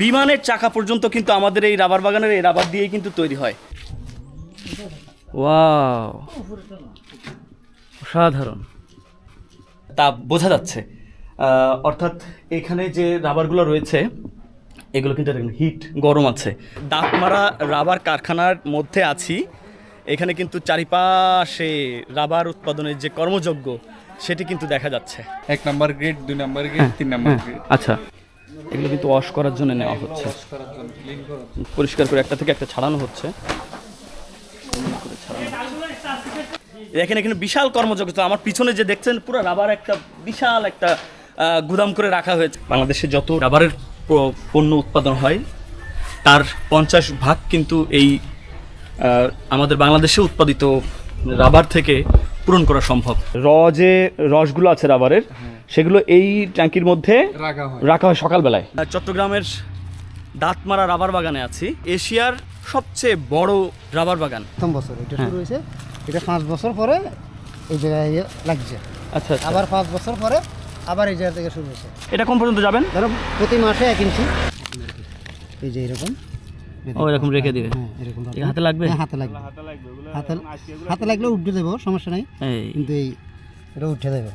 বিমানের চাকা পর্যন্ত কিন্তু আমাদের এই রাবার বাগানের এই রাবার দিয়েই কিন্তু তৈরি হয়। ওয়াও। অসাধারণ। তা বোঝা যাচ্ছে। অর্থাৎ এখানে যে রাবারগুলো রয়েছে এগুলো কিন্তু দেখুন হিট গরম আছে। দাঁতমারা রাবার কারখানার মধ্যে আছি। এখানে কিন্তু চারিপাশে রাবার উৎপাদনের যে কর্মযজ্ঞ সেটি কিন্তু দেখা যাচ্ছে। এক নাম্বার গ্রেড দুই নাম্বার গ্রেড তিন নাম্বার গ্রেড আচ্ছা। এগুলো কিন্তু ওয়াশ করার জন্য নেওয়া হচ্ছে। পরিষ্কার করে একটা থেকে একটা ছাড়ানো হচ্ছে। দেখেন এখানে বিশাল কর্মযজ্ঞ তো আমার পিছনে যে দেখছেন, পুরো রাবার একটা বিশাল একটা গুদাম করে রাখা হয়েছে। বাংলাদেশে যত রাবারের পণ্য উৎপাদন হয়, তার পঞ্চাশ ভাগ কিন্তু এই আমাদের বাংলাদেশে উৎপাদিত রাবার থেকে পূরণ করা সম্ভব। র যে রসগুলো আছে রাবারের সেগুলো এই ট্যাঙ্কির মধ্যে রাখা হয়। রাখা হয় সকালবেলায়। চট্টগ্রামের দাঁতমারা রাবার বাগানে আছি। এশিয়ার সবচেয়ে বড় রাবার বাগান। প্রথম বছর এটা শুরু হয়েছে। এটা পাঁচ বছর পরে এই জায়গায় ইয়ে লাগছে। আচ্ছা আচ্ছা। আবার পাঁচ বছর পরে আবার এই জায়গা থেকে শুরু হয়েছে। এটা কোন পর্যন্ত যাবেন? ধরো প্রতি মাসে এক ইঞ্চি। এই যে এরকম। ও এরকম রেখে দিবে? হ্যাঁ এরকম হাতে লাগবে? হ্যাঁ, হাতে লাগবে। হাতে হাতে লাগলে উঠে দেবো সমস্যা নাই। কিন্তু এই এটা উঠে দেবে।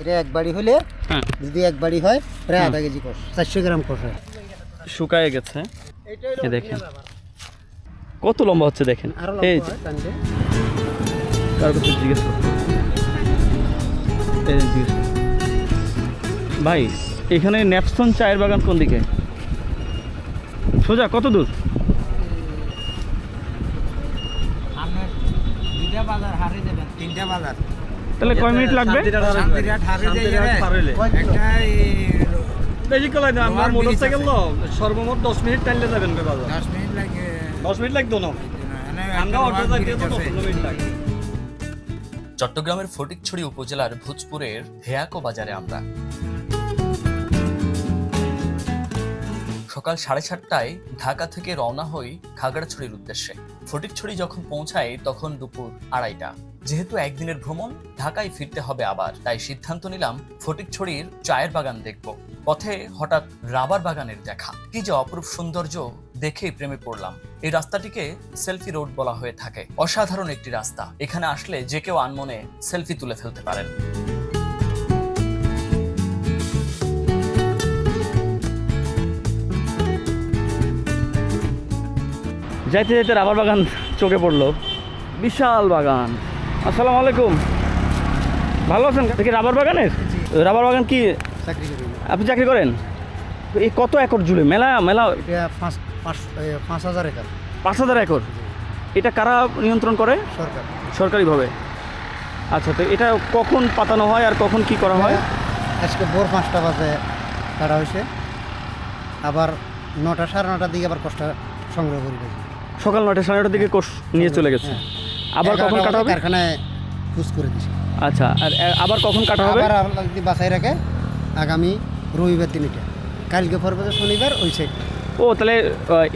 এটা এক বাড়ি হলে হ্যাঁ। যদি এক বাড়ি হয় প্রায় আধা কেজি কষ। চারশো গ্রাম কষ হয়। শুকায় গেছে। এ দেখেন। কত লম্বা হচ্ছে দেখেন? এই যে। কার জিজ্ঞেস যে জিজ্ঞেস ভাই এখানে ন্যাপসন চায়ের বাগান কোন দিকে? সোজা কত দূর? দুইটা বাজার হারিয়ে দেবেন তিনটা বাজার। তাহলে কয় মিনিট লাগবে? বেশি কলাই না আমরা সর্বমোট দশ মিনিট টাইলে যাবেন বাজার। দশ মিনিট লাগে। দশ মিনিট লাগতো না? আমরা অটো যাইতে তো দশ মিনিট লাগে। চট্টগ্রামের ফটিকছড়ি উপজেলার ভোজপুরের হেয়াকো বাজারে আমরা। সকাল সাড়ে সাতটায় ঢাকা থেকে রওনা হই খাগড়াছড়ির উদ্দেশ্যে। ফটিকছড়ি যখন পৌঁছাই তখন দুপুর আড়াইটা। যেহেতু একদিনের ভ্রমণ, ঢাকায় ফিরতে হবে আবার। তাই সিদ্ধান্ত নিলাম ফটিকছড়ির চায়ের বাগান দেখব। পথে হঠাৎ রাবার বাগানের দেখা। কি যে অপরূপ সৌন্দর্য দেখেই প্রেমে পড়লাম। এই রাস্তাটিকে সেলফি রোড বলা হয়ে থাকে। অসাধারণ একটি রাস্তা। এখানে আসলে যে কেউ আনমনে সেলফি তুলে ফেলতে পারেন। যাইতে যাইতে রাবার বাগান চোখে পড়ল। বিশাল বাগান। আসসালামু আলাইকুম। ভালো আছেন? দেখি রাবার বাগানের? রাবার বাগান কি? চাকরি আপনি চাকরি করেন? এই কত একর জুড়ে? মেলা মেলা। পাঁচ হাজার একর। পাঁচ হাজার একর? এটা কারা নিয়ন্ত্রণ করে? সরকার। সরকারিভাবে। আচ্ছা তো এটা কখন পাতানো হয় আর কখন কি করা হয়? আজকে ভোর পাঁচটা বাজে কাটা হয়েছে। আবার নটা সাড়ে নটার দিকে আবার কষ্ট সংগ্রহ করি সকাল নয়টা সাড়ে নটার দিকে কোষ নিয়ে চলে গেছে। আবার কখন কাটা হবে? কারখানায় খুঁজ করে দিছে। আচ্ছা আর আবার কখন কাটা হবে? আবার যদি বাসায় রাখে আগামী রবিবার দিন এটা কালকে পর্বে শনিবার ওই সাইড। ও তাহলে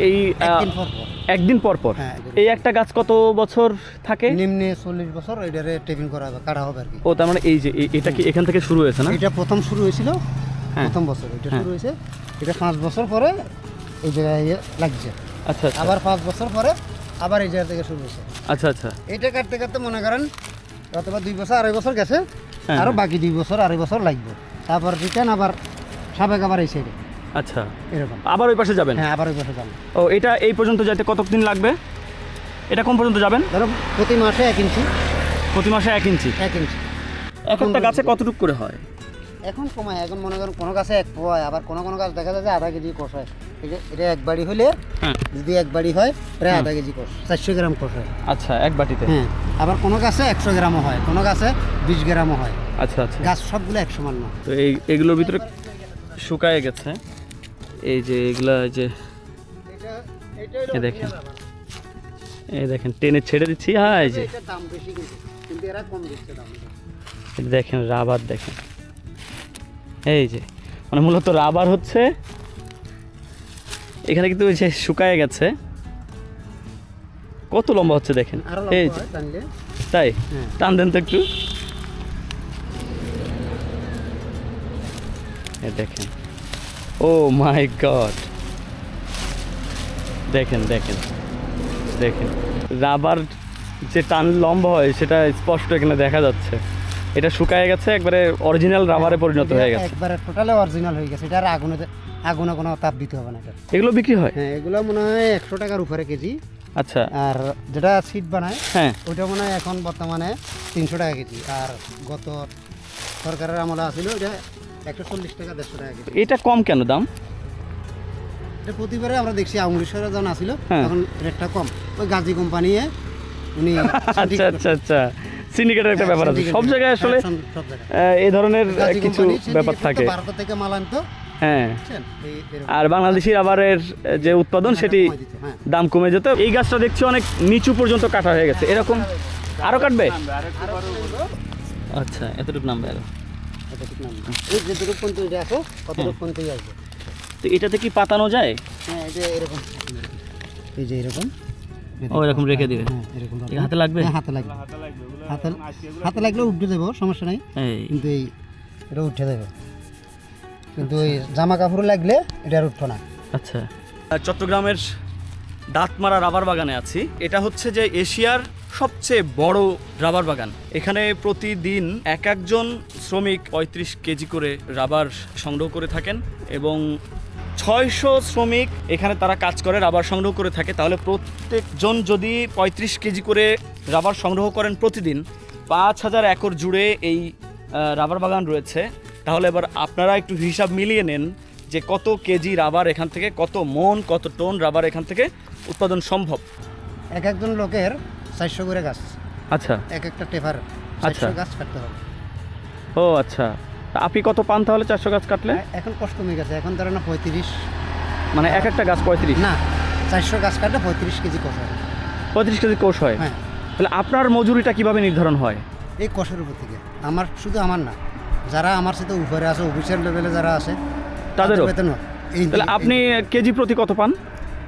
এই একদিন পর পর একদিন পর পর হ্যাঁ, এই একটা গাছ কত বছর থাকে? নিম্নে চল্লিশ বছর এটারে টেপিং করা হবে কাটা হবে আর কি। ও তার মানে এই যে এটা কি এখান থেকে শুরু হয়েছে না? এটা প্রথম শুরু হয়েছিল হ্যাঁ। প্রথম বছর এটা হ্যাঁ। শুরু হয়েছে। এটা পাঁচ বছর পরে এই জায়গায় লাগছে আচ্ছা আচ্ছা। আবার পাঁচ বছর পরে আবার এই জায়গা থেকে শুরু হয়েছে। আচ্ছা আচ্ছা। এটা কাটতে কাটতে মনে করেন অথবা দুই বছর আড়াই বছর গেছে হ্যাঁ, আরও হ্যাঁ। বাকি দুই বছর আড়াই বছর লাগবে। তারপর রিটার্ন আবার সাবেক আবার এই সাইডে আচ্ছা। এরকম। আবার ওই পাশে যাবেন? হ্যাঁ আবার ওই বছর যাব। ও এটা এই পর্যন্ত যাইতে কতদিন লাগবে? এটা কোন পর্যন্ত যাবেন? ধরো প্রতি মাসে এক ইঞ্চি। প্রতি মাসে এক ইঞ্চি। এক ইঞ্চি। এক একটা গাছে কতটুকু করে হয়? এখন কমায় এখন মনে করেন কোনো গাছে এক পোয়া আবার কোনো কোনো গাছ দেখা যায় যে আধা কেজি কষ হয়। এটা এটা এক বাড়ি হলে হ্যাঁ। যদি এক বাড়ি হয় প্রায় আধা কেজি কষ চারশো গ্রাম কষ হয়। আচ্ছা এক বাটিতে? হ্যাঁ আবার কোনো গাছে একশো গ্রামও হয় কোনো গাছে বিশ গ্রামও হয়। আচ্ছা আচ্ছা। গাছ সবগুলো এক সমান না। তো এই এগুলোর ভিতরে শুকায় গেছে। এই যে এগুলা এই যে এই দেখেন। এই দেখেন টেনে ছেড়ে দিচ্ছি। হ্যাঁ এই যে। এটার দাম বেশি কিন্তু কিন্তু এরা কম দিচ্ছে দাম। দেখেন রাবার দেখেন। এই যে মানে মূলত রাবার হচ্ছে এখানে কিন্তু ওই যে শুকায় গেছে। কত লম্বা হচ্ছে দেখেন? এই যে তাই? হ্যাঁ। টান দেন তো একটু। দেখেন। Oh my god. দেখেন দেখেন দেখেন। রাবার যে টান লম্বা হয় সেটা স্পষ্ট এখানে দেখা যাচ্ছে। এটা শুকায় গেছে একবারে অরিজিনাল রাবারে পরিণত হয়ে গেছে। একবারে টোটালে অরিজিনাল হয়ে গেছে এটা আর আগুনে আগুনে কোনো তাপ দিতে হবে না এটা। এগুলো বিক্রি হয়? হ্যাঁ এগুলো মনে হয় একশো টাকার উপরে কেজি। আচ্ছা। আর যেটা সিট বানায় হ্যাঁ। ওইটা মনে হয় এখন বর্তমানে তিনশো টাকা কেজি। আর গত সরকারের আমলে আসছিল ওইটা একশো চল্লিশ টাকা দেড়শো টাকা কেজি। এটা কম কেন দাম? এটা প্রতিবারে আমরা দেখছি আমৃতসরে যখন আসছিল হ্যাঁ। তখন রেটটা কম। ওই গাজী কোম্পানি উনি আচ্ছা আচ্ছা আচ্ছা। সিন্ডিকেটের একটা ব্যাপার আছে। সব জায়গায় আসলে হ্যাঁ, এই ধরনের কিছু ব্যাপার থাকে। থেকে মাল আনতো। হ্যাঁ। আর বাংলাদেশি রাবারের আহ, যে উৎপাদন সেটি কমায় দিত, হ্যাঁ। দাম কমে যেত। এই গাছটা দেখছি অনেক নিচু পর্যন্ত কাটা হয়ে গেছে। এরকম আরও কাটবে? আচ্ছা এতটুকু নামবে আরও। তো এটাতে কি পাতানো যায়? হ্যাঁ এই যে এরকম। এই যে এরকম। ও এরকম রেখে দিবে। হ্যাঁ এরকম হাতে লাগবে? হ্যাঁ, হাতে লাগবে। হাতে হাতে লাগলে উঠে দেবো সমস্যা নাই। কিন্তু এই এটা উঠে দেবে। কিন্তু ওই জামা কাপড় লাগলে এটা আর উঠতো না। আচ্ছা। চট্টগ্রামের দাঁতমারা রাবার বাগানে আছি। এটা হচ্ছে যে এশিয়ার সবচেয়ে বড় রাবার বাগান। এখানে প্রতিদিন এক একজন শ্রমিক পঁয়ত্রিশ কেজি করে রাবার সংগ্রহ করে থাকেন এবং ছয়শো শ্রমিক এখানে তারা কাজ করে রাবার সংগ্রহ করে থাকে। তাহলে প্রত্যেকজন যদি পঁয়ত্রিশ কেজি করে রাবার সংগ্রহ করেন প্রতিদিন পাঁচ হাজার একর জুড়ে এই রাবার বাগান রয়েছে। তাহলে এবার আপনারা একটু হিসাব মিলিয়ে নেন যে কত কেজি রাবার এখান থেকে কত মন কত টন রাবার এখান থেকে উৎপাদন সম্ভব। এক একজন লোকের চারশো করে গাছ। আচ্ছা। এক একটা টেফার আচ্ছা। গাছ কাটতে হবে। ও আচ্ছা। আপনি কত পান তাহলে চারশো গাছ কাটলে? এখন কষ্ট কমে গেছে এখন ধরেন পঁয়ত্রিশ। মানে এক একটা গাছ পঁয়ত্রিশ? না চারশো গাছ কাটলে পঁয়ত্রিশ কেজি কষ হয়। পঁয়ত্রিশ কেজি কোষ হয়? হ্যাঁ। তাহলে আপনার মজুরিটা কীভাবে নির্ধারণ হয়? এই কষের উপর থেকে। আমার শুধু আমার না যারা আমার সাথে উপরে আছে অফিসের লেভেলে যারা আছে তাদেরও? বেতন হয়। তাহলে আপনি কেজি প্রতি কত পান?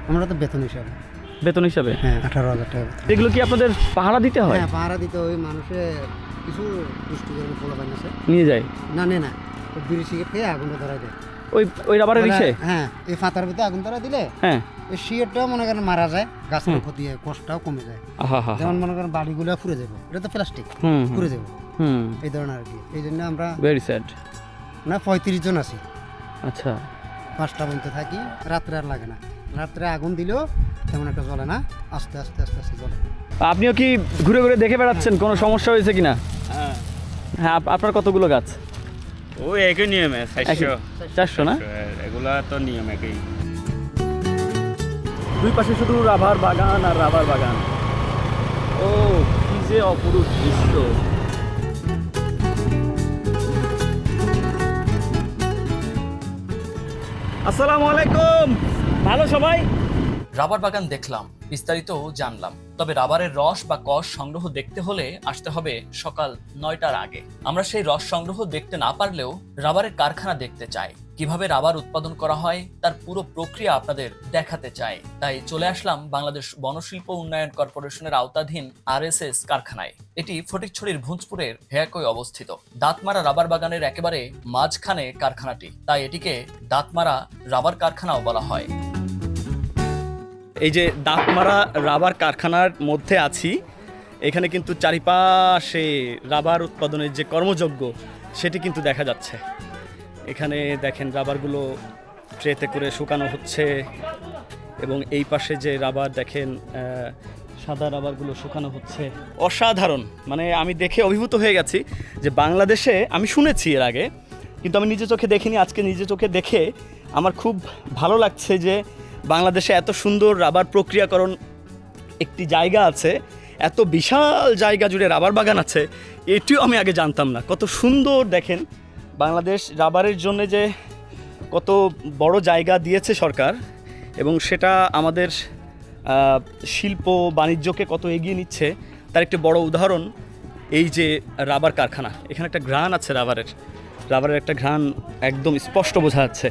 আমরা তো বেতন হিসাবে। বেতন হিসাবে? হ্যাঁ আঠারো হাজার টাকা এগুলো কি আপনাদের পাহারা দিতে হয়? হ্যাঁ পাহারা দিতে ওই মানুষে কিছু আছে নিয়ে যায়? না নে না। ওই বিড়ি সিগারেট খেয়ে আগুনটা দেয় ওই ওই রাবারের বলে, হ্যাঁ এই ফাতার ভিতরে আগুন ধরা দিলে হ্যাঁ। এই সিগারেটটাও মনে করেন মারা যায় গাছের ক্ষতি হয় কষ্টটাও কমে যায়। যেমন মনে করেন বাড়িগুলো ফুরে যাবে এটা তো প্লাস্টিক ফুরে যাবে। এই ধরনের আর কি। এই জন্য আমরা ভেরি স্যাড না পঁয়ত্রিশ জন আছি। আচ্ছা। পাঁচটা পর্যন্ত থাকি রাত্রে আর লাগে না। রাত্রে আগুন দিলেও তেমন একটা জ্বলে না আস্তে আস্তে আস্তে আস্তে জ্বলে। আপনিও কি ঘুরে ঘুরে দেখে বেড়াচ্ছেন? কোনো সমস্যা হয়েছে কিনা? হ্যাঁ। আপ- আপনার কতগুলো গাছ? ওই একই নিয়মে চারশো। চারশো না? এগুলা তো নিয়ম একই। দুই পাশে শুধু রাবার বাগান আর রাবার বাগান। ও কি যে অপরূপ দৃশ্য। আসসালামু আলাইকুম। ভালো সবাই। রাবার বাগান দেখলাম বিস্তারিত জানলাম। তবে রাবারের রস বা কষ সংগ্রহ দেখতে হলে আসতে হবে সকাল নয়টার আগে। আমরা সেই রস সংগ্রহ দেখতে না পারলেও রাবারের কারখানা দেখতে চাই। কীভাবে রাবার উৎপাদন করা হয়, তার পুরো প্রক্রিয়া আপনাদের দেখাতে চাই। তাই চলে আসলাম বাংলাদেশ বনশিল্প উন্নয়ন কর্পোরেশনের আওতাধীন আরএসএস কারখানায়। এটি ফটিকছড়ির ভুঁজপুরের হেয়াকই অবস্থিত। দাঁতমারা রাবার বাগানের একেবারে মাঝখানে কারখানাটি। তাই এটিকে দাঁতমারা রাবার কারখানাও বলা হয়। এই যে দাঁতমারা রাবার কারখানার মধ্যে আছি, এখানে কিন্তু চারিপাশে রাবার উৎপাদনের যে কর্মযজ্ঞ সেটি কিন্তু দেখা যাচ্ছে। এখানে দেখেন রাবারগুলো ট্রেতে করে শুকানো হচ্ছে এবং এই পাশে যে রাবার দেখেন সাদা রাবারগুলো শুকানো হচ্ছে। অসাধারণ! মানে আমি দেখে অভিভূত হয়ে গেছি যে বাংলাদেশে, আমি শুনেছি এর আগে, কিন্তু আমি নিজে চোখে দেখিনি, আজকে নিজে চোখে দেখে আমার খুব ভালো লাগছে যে বাংলাদেশে এত সুন্দর রাবার প্রক্রিয়াকরণ একটি জায়গা আছে, এত বিশাল জায়গা জুড়ে রাবার বাগান আছে, এটিও আমি আগে জানতাম না। কত সুন্দর দেখেন, বাংলাদেশ রাবারের জন্য যে কত বড় জায়গা দিয়েছে সরকার এবং সেটা আমাদের শিল্প বাণিজ্যকে কত এগিয়ে নিচ্ছে, তার একটি বড় উদাহরণ এই যে রাবার কারখানা। এখানে একটা ঘ্রাণ আছে রাবারের। রাবারের একটা ঘ্রাণ একদম স্পষ্ট বোঝা যাচ্ছে।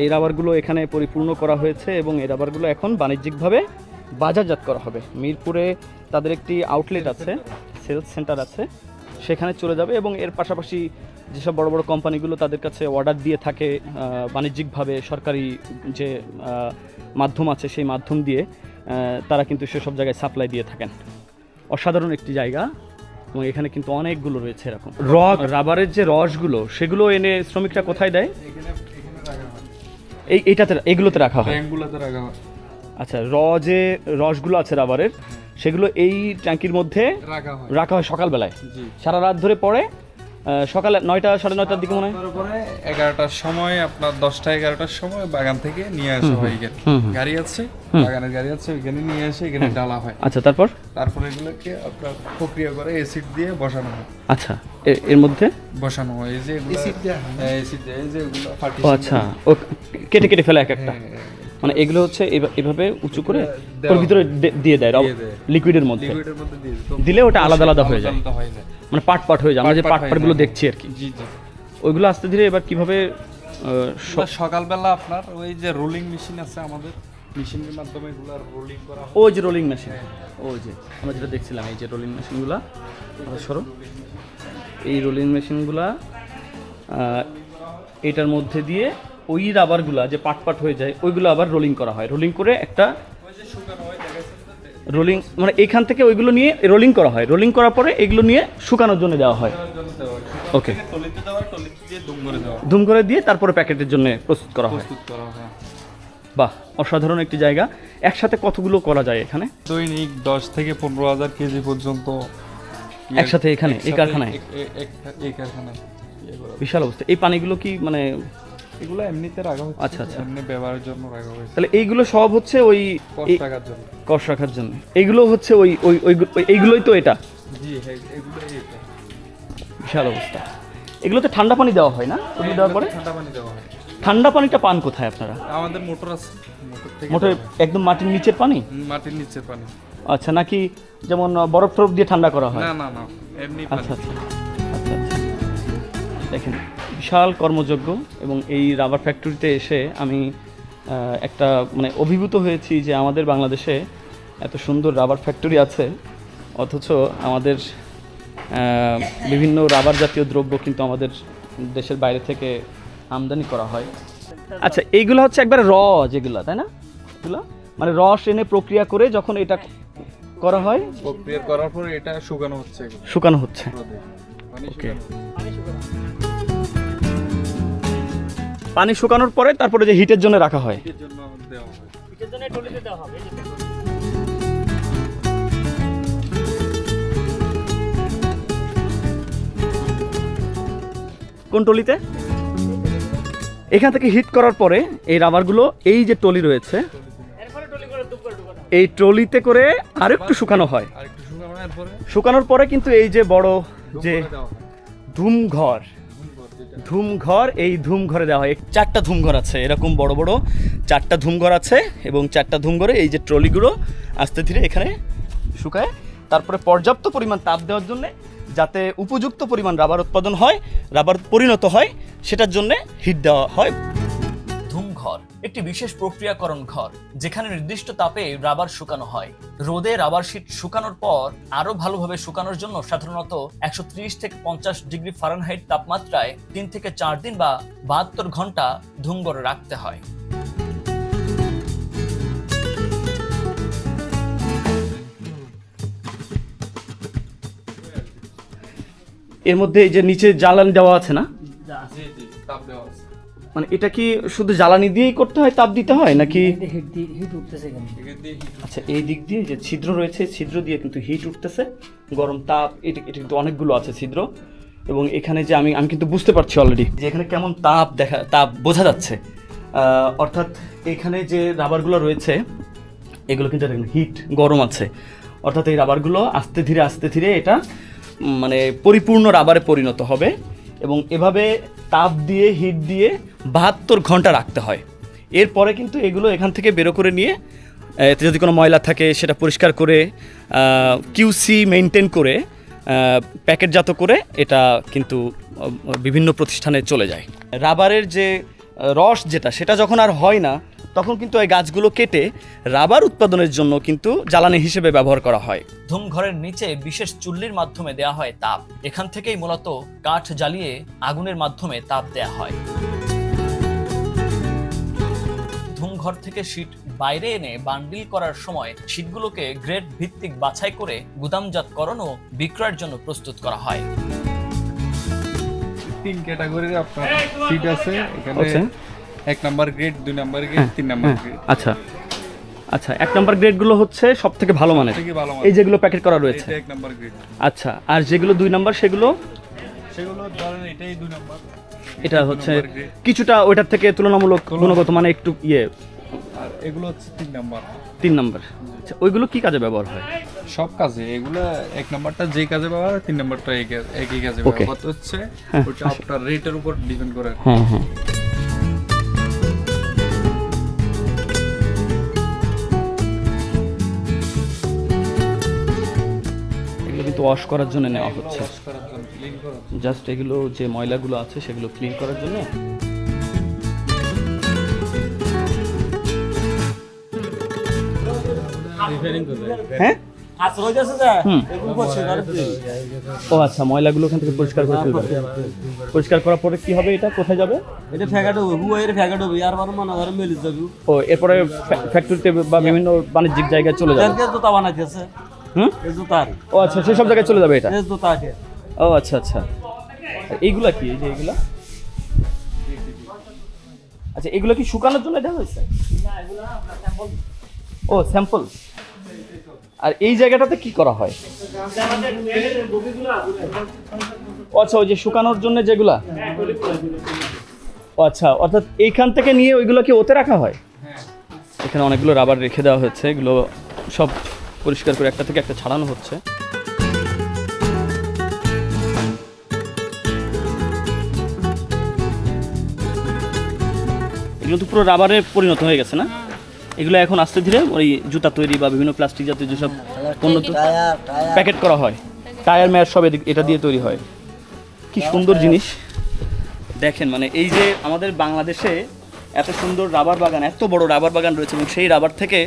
এই রাবারগুলো এখানে পরিপূর্ণ করা হয়েছে এবং এই রাবারগুলো এখন বাণিজ্যিকভাবে বাজারজাত করা হবে। মিরপুরে তাদের একটি আউটলেট আছে সেলস সেন্টার আছে। সেখানে চলে যাবে এবং এর পাশাপাশি যেসব বড় বড় কোম্পানিগুলো তাদের কাছে অর্ডার দিয়ে থাকে বাণিজ্যিকভাবে সরকারি যে মাধ্যম আছে সেই মাধ্যম দিয়ে তারা কিন্তু সেসব জায়গায় সাপ্লাই দিয়ে থাকেন। অসাধারণ একটি জায়গা এবং এখানে কিন্তু অনেকগুলো রয়েছে এরকম। রক রাবারের যে রসগুলো সেগুলো এনে শ্রমিকরা কোথায় দেয়? এই এইটাতে এগুলোতে রাখা হয়? ট্যাঙ্কগুলোতে রাখা হয়। আচ্ছা র যে রসগুলো আছে রাবারের সেগুলো এই ট্যাঙ্কির মধ্যে রাখা হয়। রাখা হয় সকালবেলায়। সারা রাত ধরে পড়ে সকালে নয়টা সাড়ে নয়টার দিকে মনে হয়? এগারোটার সময় আপনার দশটা এগারোটার সময় বাগান থেকে নিয়ে আসা হয় এখানে। গাড়ি আছে বাগানের গাড়ি আছে ওইখানে নিয়ে এসে এখানে ডালা হয়। আচ্ছা তারপর? তারপরে এগুলোকে আপনার প্রক্রিয়া করে এসিড দিয়ে বসানো হয়। আচ্ছা এর মধ্যে? বসানো হয় এই যে এসিড দেওয়া এসিড দেয় এই যে আচ্ছা ও কেটে কেটে ফেলে এক একটা। মানে এগুলো হচ্ছে এভাবে উঁচু করে ওর ভিতরে দিয়ে দেয় লিকুইডের মধ্যে। দিলে ওটা আলাদা আলাদা হয়ে যায়। হয়ে মানে পাট পাট হয়ে যায়। আমরা যে পাট পাট পাট হয়ে পাটগুলো দেখছি আর কি। ওইগুলো আস্তে ধীরে এবার কীভাবে সকালবেলা আপনার ওই যে রোলিং মেশিন আছে আমাদের মেশিনের মাধ্যমে এগুলো রোলিং করা ওই যে রোলিং মেশিন ওই যে আমরা যেটা দেখছিলাম এই যে রোলিং মেশিনগুলা সরো। এই রোলিং মেশিনগুলা এটার মধ্যে দিয়ে ওই রাবারগুলা যে পাট পাট হয়ে যায় ওইগুলো আবার রোলিং করা হয়। রোলিং করে একটা রোলিং মানে এখান থেকে ওইগুলো নিয়ে রোলিং করা হয়। রোলিং করার পরে এগুলো নিয়ে শুকানোর জন্য দেওয়া হয়। ওকে। ধুম করে দিয়ে তারপরে প্যাকেটের জন্য প্রস্তুত করা হয়। বাহ অসাধারণ একটি জায়গা। একসাথে কতগুলো করা যায় এখানে? দৈনিক দশ থেকে পনেরো হাজার কেজি পর্যন্ত। একসাথে এখানে, এই কারখানায়? এই কারখানায়। করা। বিশাল অবস্থা। এই পানিগুলো কি মানে এগুলো এমনিতে রাখা হচ্ছে। আচ্ছা, আচ্ছা। এমনি ব্যবহারের জন্য রাখা হয়েছে। তাহলে এইগুলো সব হচ্ছে ওই কষ্ট এই- জন্য। কষ রাখার জন্য। এইগুলো হচ্ছে ওই ওই ওই- এইগুলোই তো এটা? জি হ্যাঁ এগুলো এইটা বিশাল অবস্থা। এগুলোতে ঠান্ডা পানি দেওয়া হয় না? ওগুলো দেওয়ার পরে? ঠান্ডা পানি দেওয়া হয়। ঠান্ডা পানিটা পান কোথায় আপনারা? আমাদের মোটর আছে। মোটর থেকে মোটর একদম মাটির নিচের পানি? মাটির নিচের পানি। আচ্ছা নাকি যেমন বরফ টরফ দিয়ে ঠান্ডা করা হয়? না না না এমনি আচ্ছা আচ্ছা। আচ্ছা আচ্ছা। দেখেন বিশাল কর্মযোগ্য এবং এই রাবার ফ্যাক্টরিতে এসে আমি একটা মানে অভিভূত হয়েছি যে আমাদের বাংলাদেশে এত সুন্দর রাবার ফ্যাক্টরি আছে অথচ আমাদের বিভিন্ন রাবার জাতীয় দ্রব্য কিন্তু আমাদের দেশের বাইরে থেকে আমদানি করা হয়। আচ্ছা এইগুলো হচ্ছে একবার র যেগুলো তাই না? এগুলো? মানে রস এনে প্রক্রিয়া করে যখন এটা করা হয়? প্রক্রিয়া করার পর এটা শুকানো হচ্ছে। শুকানো হচ্ছে। ওকে। পানি শুকানোর পরে তারপরে যে হিটের জন্য রাখা হয়। এর জন্য দেওয়া কোন টলিতে? এখান থেকে হিট করার পরে এই রাবারগুলো এই যে টলি রয়েছে এই টলিতে করে আরেকটু শুকানো হয়। শুকানোর পরে? কিন্তু এই যে বড় যে ধুমঘর ধুমঘর, এই ধুমঘরে দেওয়া হয়। চারটা ধুমঘর আছে, এরকম বড় বড়। চারটা ধুমঘর আছে এবং চারটা ধুমঘরে এই যে ট্রলিগুলো আস্তে ধীরে এখানে শুকায়। তারপরে পর্যাপ্ত পরিমাণ তাপ দেওয়ার জন্যে যাতে উপযুক্ত পরিমাণ রাবার উৎপাদন হয়, রাবার পরিণত হয়, সেটার জন্যে হিট দেওয়া হয়। ধুমঘর। একটি বিশেষ প্রক্রিয়াকরণ ঘর, যেখানে নির্দিষ্ট তাপে রাবার শুকানো হয়। রোদে রাবার শীট শুকানোর পর আরও ভালোভাবে শুকানোর জন্য সাধারণত একশো ত্রিশ থেকে পঞ্চাশ ডিগ্রি ফারেনহাইট তাপমাত্রায় তিন থেকে চার দিন বা বাহাত্তর ঘণ্টা ধুমঘরে রাখতে হয়। এর মধ্যে এই যে নিচে জ্বালানি দেওয়া আছে না? মানে এটা কি শুধু জ্বালানি দিয়েই করতে হয় তাপ দিতে হয় নাকি? আচ্ছা এই দিক দিয়ে যে ছিদ্র রয়েছে ছিদ্র দিয়ে কিন্তু হিট উঠতেছে গরম তাপ এটা এটা কিন্তু অনেকগুলো আছে ছিদ্র। এবং এখানে যে আমি আমি কিন্তু বুঝতে পারছি অলরেডি যে এখানে কেমন তাপ দেখা তাপ বোঝা যাচ্ছে। অর্থাৎ এখানে যে রাবারগুলো রয়েছে এগুলো কিন্তু দেখেন হিট গরম আছে। অর্থাৎ এই রাবারগুলো আস্তে ধীরে আস্তে ধীরে এটা মানে পরিপূর্ণ রাবারে পরিণত হবে। এবং এভাবে তাপ দিয়ে হিট দিয়ে বাহাত্তর ঘণ্টা রাখতে হয়। এরপরে কিন্তু এগুলো এখান থেকে বেরো করে নিয়ে এতে যদি কোনো ময়লা থাকে, সেটা পরিষ্কার করে কিউসি মেনটেন করে প্যাকেটজাত করে, এটা কিন্তু বিভিন্ন প্রতিষ্ঠানে চলে যায়। রাবারের যে রস যেটা, সেটা যখন আর হয় না, তখন কিন্তু এই গাছগুলো কেটে রাবার উৎপাদনের জন্য কিন্তু জ্বালানি হিসেবে ব্যবহার করা হয়। ধুমঘরের নিচে বিশেষ চুল্লির মাধ্যমে দেয়া হয় তাপ। এখান থেকেই মূলত কাঠ জ্বালিয়ে আগুনের মাধ্যমে তাপ দেয়া হয়। ধুমঘর থেকে শীট বাইরে এনে বান্ডিল করার সময় শীটগুলোকে গ্রেড ভিত্তিক বাছাই করে গুদামজাতকরণ ও বিক্রয়ের জন্য প্রস্তুত করা হয়। তিন ক্যাটাগরির আপনার সিট আছে। এখানে আচ্ছা। এক নাম্বার গ্রেড দুই নাম্বার গ্রেড তিন নাম্বার গ্রেড আচ্ছা। আচ্ছা এক নম্বর গ্রেডগুলো হচ্ছে সব থেকে ভালো মানের। থেকে ভালো মানের। এই যেগুলো প্যাকেট করা রয়েছে। এক নাম্বার গ্রেড আচ্ছা আর যেগুলো দুই নাম্বার সেগুলো? সেগুলো ধরেন এটাই দুই নাম্বার এটা হচ্ছে কিছুটা ওইটার থেকে তুলনামূলক গুণগত মানে একটু ইয়ে। আর এগুলো হচ্ছে তিন নাম্বার তিন নাম্বার আচ্ছা ওইগুলো কি কাজে ব্যবহার হয়? সব কাজে এগুলা এক নাম্বারটা যে কাজে হয়, তিন নাম্বারটা একই কাজে. ব্যবহার করতে হচ্ছে হ্যাঁ, ওটা আপনার রেটের উপর ডিপেন্ড করে হ্যাঁ হ্যাঁ। কিন্তু ওয়াশ করার জন্য নেওয়া হচ্ছে। জাস্ট এগুলো যে ময়লাগুলো আছে সেগুলো ক্লিন করার জন্য। হ্যাঁ। ও আচ্ছা ময়লাগুলো ওখান থেকে পরিষ্কার করে ফেলবে পরিষ্কার করার পরে কি হবে এটা? কোথায় যাবে? এটা ফ্যাকাট হবে হুয়া এর ফ্যাকাট হবে আর বার মনে ধরে মেলিস যাবি। ও এরপরে ফ্যাক্টরিতে বা বিভিন্ন বাণিজ্যিক জায়গায় চলে যাবে। জুতা বানাইতেছে হুম? এই জুতার ও আচ্ছা সেসব জায়গায় চলে যাবে এটা? এই জুতা আছে। ও আচ্ছা আচ্ছা। এইগুলা কি এই যে এইগুলা? আচ্ছা এগুলো কি শুকানোর জন্য দেওয়া হয়েছে? ও স্যাম্পল আর এই জায়গাটাতে কি করা হয়? আচ্ছা ওই যে শুকানোর জন্য যেগুলা? আচ্ছা অর্থাৎ এইখান থেকে নিয়ে ওইগুলো কি ওতে রাখা হয়? এখানে অনেকগুলো রাবার রেখে দেওয়া হয়েছে, এগুলো সব পরিষ্কার করে একটা থেকে একটা ছাড়ানো হচ্ছে। এগুলো তো পুরো রাবারে পরিণত হয়ে গেছে না? এগুলো এখন আস্তে ধীরে ওই জুতা তৈরি বা বিভিন্ন প্লাস্টিক জাতীয় যেসব পণ্য প্যাকেট করা হয় টায়ার ম্যাট সব এটা দিয়ে তৈরি হয়। কি সুন্দর জিনিস। দেখেন মানে এই যে আমাদের বাংলাদেশে এত সুন্দর রাবার বাগান, এত বড় রাবার বাগান রয়েছে এবং সেই রাবার থেকে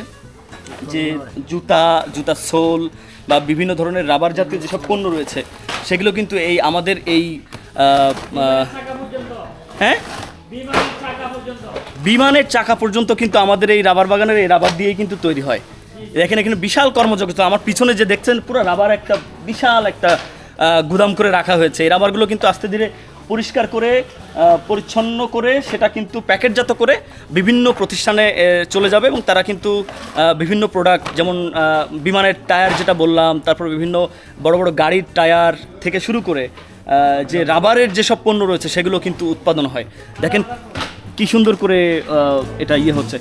যে জুতা জুতা সোল বা বিভিন্ন ধরনের রাবার জাতীয় যেসব পণ্য রয়েছে, সেগুলো কিন্তু এই আমাদের এই হ্যাঁ? বিমানের চাকা পর্যন্ত কিন্তু আমাদের এই রাবার বাগানের, এই রাবার দিয়েই কিন্তু তৈরি হয়। দেখেন এখানে বিশাল কর্মযোগ্যতা আমার পিছনে যে দেখছেন, পুরো রাবার একটা বিশাল একটা গুদাম করে রাখা হয়েছে। এই রাবারগুলো কিন্তু আস্তে ধীরে পরিষ্কার করে পরিচ্ছন্ন করে, সেটা কিন্তু প্যাকেটজাত করে বিভিন্ন প্রতিষ্ঠানে চলে যাবে এবং তারা কিন্তু বিভিন্ন প্রোডাক্ট যেমন বিমানের টায়ার যেটা বললাম, তারপর বিভিন্ন বড় বড় গাড়ির টায়ার থেকে শুরু করে যে রাবারের যেসব পণ্য রয়েছে, সেগুলো কিন্তু উৎপাদন হয়। দেখেন কি সুন্দর করে এটা ইয়ে হচ্ছে।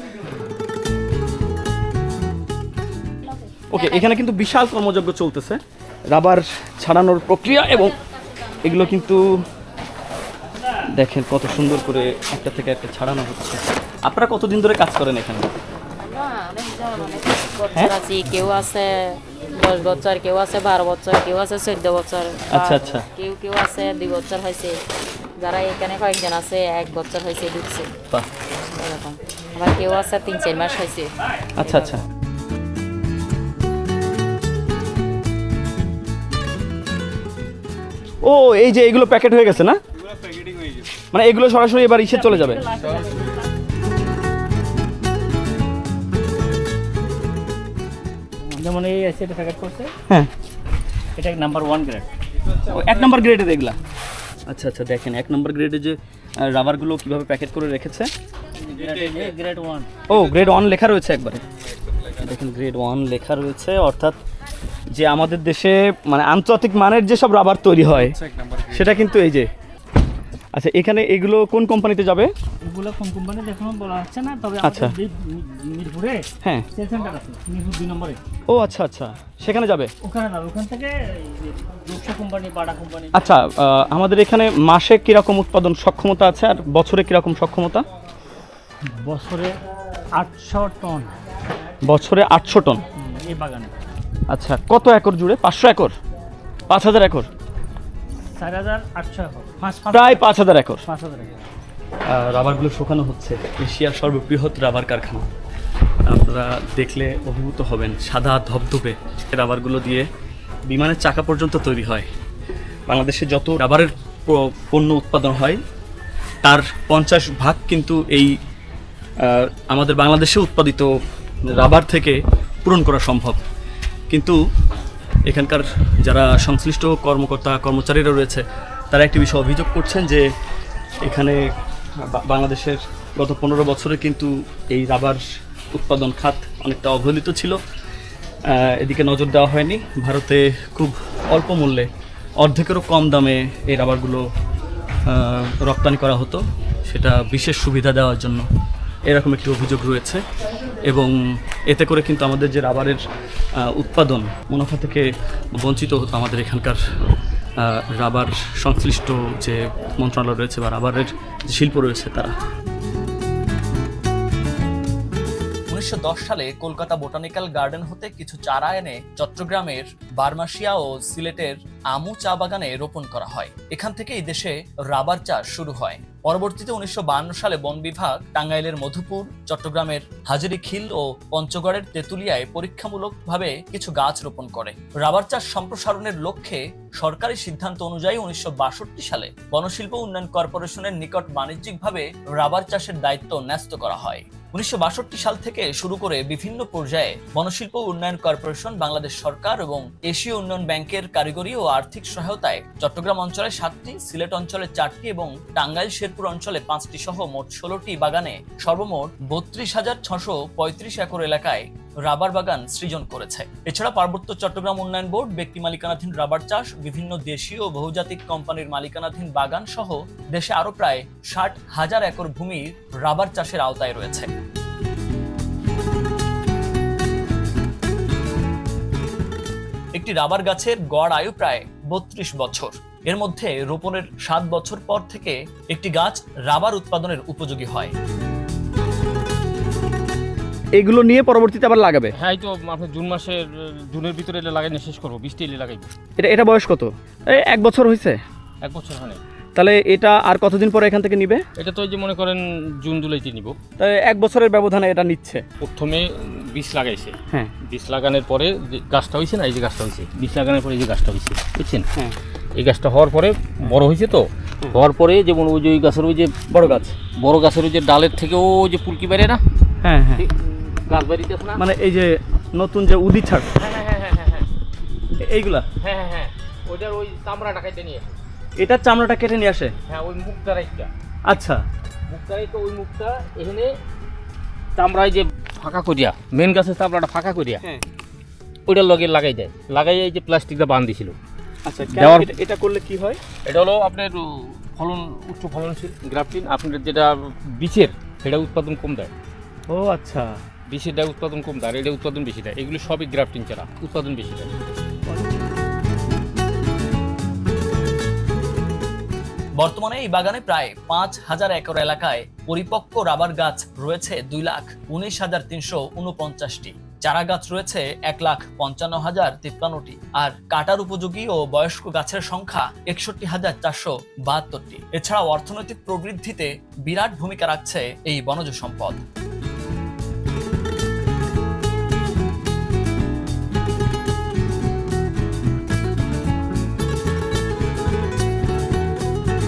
ওকে এখানে কিন্তু বিশাল কর্মযজ্ঞ চলতেছে। রাবার ছাড়ানোর প্রক্রিয়া এবং এগুলো কিন্তু দেখেন কত সুন্দর করে একটা থেকে একটা ছাড়ানো হচ্ছে। আপনারা কতদিন ধরে কাজ করেন এখানে? আছি কেউ আছে দশ বছর কেউ আছে বারো বছর কেউ আছে চোদ্দ বছর আচ্ছা, আচ্ছা। কেউ কেউ আছে দুই বছর হয়েছে। যারা এখানে কয়েকজন আছে এক বছর হয়েছে ঢুকছে। এরকম। আবার কেউ আছে তিন চার মাস হয়েছে। আচ্ছা আচ্ছা। ও এই যে এগুলো প্যাকেট হয়ে গেছে না? মানে এগুলো সরাসরি এবার ইসে চলে যাবে? যেমন এই আছে এটা ফ্যাকাট করছে। হ্যাঁ। এটা নাম্বার ওয়ান গ্রেড ও, এক নম্বর গ্রেডে দেখলা আচ্ছা আচ্ছা দেখেন এক নম্বর গ্রেডে যে রাবারগুলো কীভাবে প্যাকেট করে রেখেছে? গ্রেড ওয়ান ও গ্রেড ওয়ান লেখা রয়েছে একবারে। দেখেন গ্রেড ওয়ান লেখা রয়েছে অর্থাৎ যে আমাদের দেশে মানে আন্তর্জাতিক মানের যেসব রাবার তৈরি হয় সেটা কিন্তু এই যে আচ্ছা এখানে এগুলো কোন কোম্পানিতে যাবে? এগুলো কোন এখনও বলা হচ্ছে না তবে আচ্ছা। মিরপুরে হ্যাঁ। সেল সেন্টার আছে মিরপুর দুই নম্বরে। ও আচ্ছা আচ্ছা। সেখানে যাবে? ওখানে না ওখান থেকে রূপসা কোম্পানি বাটা কোম্পানি আচ্ছা আমাদের এখানে মাসে কীরকম উৎপাদন সক্ষমতা আছে আর বছরে কীরকম সক্ষমতা? বছরে আটশো টন। বছরে আটশো টন? এই বাগানে। আচ্ছা কত একর জুড়ে? পাঁচশো একর? পাঁচ হাজার একর? প্রায় পাঁচ হাজার একর। পাঁচ হাজার এখন রাবারগুলো শুকানো হচ্ছে। এশিয়ার সর্ববৃহৎ রাবার কারখানা। আপনারা দেখলে অভিভূত হবেন সাদা ধবধবে রাবারগুলো দিয়ে বিমানের চাকা পর্যন্ত তৈরি হয়। বাংলাদেশে যত রাবারের পণ্য উৎপাদন হয় তার পঞ্চাশ ভাগ কিন্তু এই আমাদের বাংলাদেশে উৎপাদিত রাবার থেকে পূরণ করা সম্ভব। কিন্তু এখানকার যারা সংশ্লিষ্ট কর্মকর্তা, কর্মচারীরা রয়েছে, তারা একটি বিষয় অভিযোগ করছেন যে এখানে বাংলাদেশের গত পনেরো বছরে কিন্তু এই রাবার উৎপাদন খাত অনেকটা অবহেলিত ছিল। এদিকে নজর দেওয়া হয়নি। ভারতে খুব অল্প মূল্যে অর্ধেকেরও কম দামে এই রাবারগুলো রপ্তানি করা হতো। সেটা বিশেষ সুবিধা দেওয়ার জন্য এরকম একটি অভিযোগ রয়েছে। এবং এতে করে কিন্তু আমাদের যে রাবারের উৎপাদন, মুনাফা থেকে বঞ্চিত হতো আমাদের এখানকার রাবার সংশ্লিষ্ট যে মন্ত্রণালয় রয়েছে বা রাবারের যে শিল্প রয়েছে তারা। উনিশশো দশ সালে কলকাতা বোটানিক্যাল গার্ডেন হতে কিছু চারা এনে চট্টগ্রামের বারমাসিয়া ও সিলেটের আমু চা বাগানে রোপণ করা হয়। এখান থেকে এই দেশে রাবার চাষ শুরু হয়। পরবর্তীতে উনিশশো সালে বন বিভাগ টাঙ্গাইলের মধুপুর, চট্টগ্রামের হাজারিখিল ও পঞ্চগড়ের তেঁতুলিয়ায় পরীক্ষামূলকভাবে কিছু গাছ রোপণ করে। রাবার চাষ সম্প্রসারণের লক্ষ্যে সরকারি সিদ্ধান্ত অনুযায়ী উনিশশো বাষট্টি সালে বনশিল্প উন্নয়ন কর্পোরেশনের নিকট বাণিজ্যিকভাবে রাবার চাষের দায়িত্ব ন্যস্ত করা হয়। উনিশশো বাষট্টি সাল থেকে শুরু করে বিভিন্ন পর্যায়ে বনশিল্প উন্নয়ন কর্পোরেশন, বাংলাদেশ সরকার এবং এশীয় উন্নয়ন ব্যাংকের কারিগরি ও আর্থিক সহায়তায় চট্টগ্রাম অঞ্চলে সাতটি, সিলেট অঞ্চলে চারটি এবং টাঙ্গাইল শেরপুর অঞ্চলে পাঁচটি সহ মোট ষোলোটি বাগানে সর্বমোট বত্রিশ হাজার ছশো পঁয়ত্রিশ একর এলাকায় রাবার বাগান সৃজন করেছে। এছাড়া পার্বত্য চট্টগ্রাম উন্নয়ন বোর্ড, ব্যক্তি মালিকানাধীন রাবার চাষ, বিভিন্ন দেশীয় ও বহুজাতিক কোম্পানির মালিকানাধীন বাগান সহ দেশে আরও প্রায় ষাট হাজার একর ভূমি রাবার চাষের আওতায় রয়েছে। একটি রাবার গাছের গড় আয়ু প্রায় বত্রিশ বছর। এর মধ্যে রোপণের সাত বছর পর থেকে একটি গাছ রাবার উৎপাদনের উপযোগী হয়। এগুলো নিয়ে পরবর্তীতে আবার লাগাবে? হ্যাঁ এই তো আপনার জুন মাসের জুনের ভিতরে এলে লাগাই শেষ করব বৃষ্টি এলে লাগাইব এটা এটা বয়স কত? এই এক বছর হয়েছে? এক বছর হয় তাহলে এটা আর কতদিন পরে এখান থেকে নিবে? এটা তো ওই যে মনে করেন জুন জুলাইতে নিব। তাই এক বছরের ব্যবধানে এটা নিচ্ছে। প্রথমে বীজ লাগাইছে। হ্যাঁ। বীজ লাগানোর পরে যে গাছটা হয়েছে না এই যে গাছটা হয়েছে বীজ লাগানোর পরে এই যে গাছটা হয়েছে বুঝছেন? হ্যাঁ। এই গাছটা হওয়ার পরে বড় হয়েছে তো হওয়ার পরে যেমন ওই যে ওই গাছের ওই যে বড় গাছ। বড় গাছের ওই যে ডালের থেকে ও যে পুলকি বেড়ে না? হ্যাঁ হ্যাঁ। মানে এই যে নতুন যে উদি ছাড়। হ্যাঁ হ্যাঁ হ্যাঁ এইগুলা? হ্যাঁ হ্যাঁ হ্যাঁ। ওইটার ওই চামড়াটা খাইতে নিয়ে এটার চামড়াটা কেটে নিয়ে আসে? হ্যাঁ ওই মুখটা রাইটটা আচ্ছা। মুখটাই তো ওই মুখটা এখানে চামড়ায় যে ফাঁকা করিয়া মেন গাছের চামড়াটা ফাঁকা করিয়া হ্যাঁ। ওইটার লগে লাগাই দেয়। লাগাই এই যে প্লাস্টিকটা বান দিছিল। আচ্ছা এটা করলে কি হয়? এটা হলো আপনার ফলন উচ্চ ফলনশীল গ্রাফটিন। আপনার যেটা বীজের সেটা উৎপাদন কম দেয়। ও আচ্ছা। বীজেরটা উৎপাদন কম দেয় এটা উৎপাদন বেশি দেয়। এগুলো সবই গ্রাফটিং ছাড়া, উৎপাদন বেশি দেয়। বর্তমানে এই বাগানে প্রায় পাঁচ হাজার একর এলাকায় পরিপক্ক রাবার গাছ রয়েছে দুই লাখ উনিশ হাজার তিনশো উনপঞ্চাশটি। চারা গাছ রয়েছে এক লাখ পঞ্চান্ন হাজার তিপ্পান্নটি। আর কাটার উপযোগী ও বয়স্ক গাছের সংখ্যা একষট্টি হাজার চারশো বাহাত্তরটি। এছাড়াও অর্থনৈতিক প্রবৃদ্ধিতে বিরাট ভূমিকা রাখছে এই বনজ সম্পদ।